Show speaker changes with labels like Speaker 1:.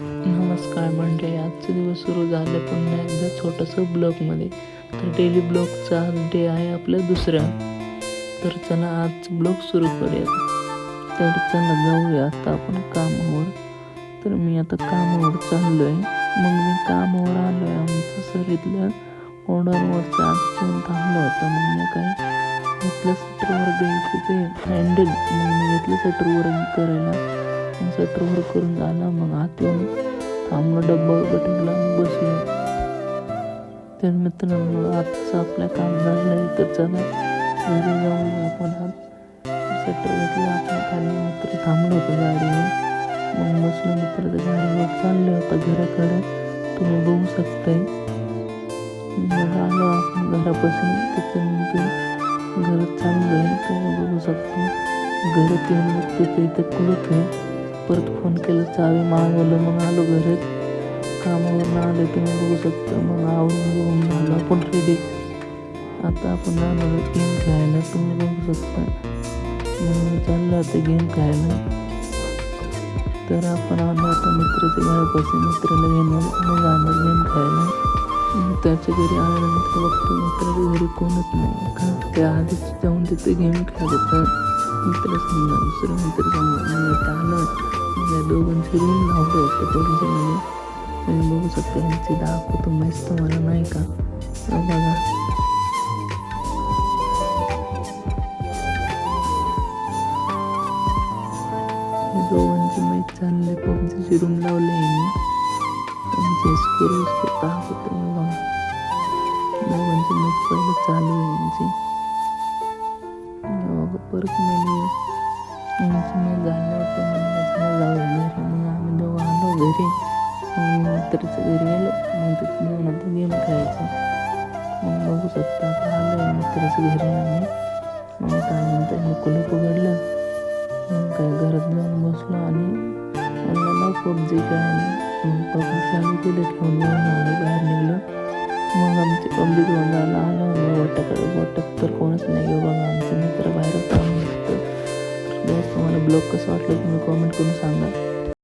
Speaker 1: नमस्कार म्हणजे आजचे दिवस सुरू झाले पुन्हा एकदा छोटंसं ब्लॉगमध्ये. तर डेली ब्लॉगचा आज डे आहे आपलं दुसऱ्या तर चला आज ब्लॉग सुरू करूयात. तर चला जाऊया आता आपण कामावर. तर मी आता कामावर चाललो आहे मग मी कामावर आलो आहे आमचं सर इथल्या ऑर्डरवरचा आधीच येऊन थांबलं होता. मग मी काय घेतलं सटरवर घ्यायचं ते हँडल मग मी घेतलं सटरवर करायला मग सटरवर करून झाला मग आत येऊन थांबलो डब्बा वगैरे ठेवला बसलो. तर मित्रांनो आजचं आपलं काम झालं आहे तर चला घरी जाऊन आपण आज सटर घेतला आपण खाली मित्र थांबलो होतो गाडीवर. मग बसलो मित्र तर गाडीवर चाललो होता घराकडे. तुम्ही बघू शकताय. मग आलो आपण घरापासून त्याच्यानंतर घरात चाललो आहे तुम्ही बघू शकता. घरात येऊन बघतो तिथे इथं कुलूप आहे. परत फोन केला चावी मागवलं मग आलो घरात. कामावरून आले तुम्ही बघू शकता. मग आवडून घेऊन झालं आपण रेडी आता आपण आलो गेम खेळायला. तुम्ही बघू शकता. मग चाललं आता गेम खेळायला. तर आपण आलो आता मित्राच्या घरापासून मित्राला घेणार. मग जाणार गेम खेळायला. त्याच्या घरी आल्यानंतर बघतो. मित्राच्या घरी कोणच नाही. का? ते आधीच जाऊन तिथे गेम खेळत होता. मित्र समजा दुसरं मित्र समजा आलं. या दोघांची रूम लावलं होतं पोलिसांनी आणि बघू शकता यांची दाखवतो मस्त मला नाही का? बघा. दोघांची मैच चालले पबजीची रूम लावले यांनी त्यांचे स्कोर स्कोर दाखवतो हे बघा. दोघांची मैच पहिले चालू आहे यांची. परत मेन्यू यांची मॅच झाल्यावर म्हणलं चला घरी मग आम्ही दोघं आलो घरी मग घरी गेलो मग जाऊन आता गेम मग बघू शकता आता आलो घरी आम्ही मग त्यानंतर कुलूप उघडलं मग काय घरात जाऊन बसलो आणि पबजी मग पबजी चालू केलं आलो बाहेर निघलो मग आमची पबजी आलो तर कोणच नाही बघा आमचे मित्र बाहेर ब्लॉग कसं वाटलं तुम्ही कॉमेंट करून सांगा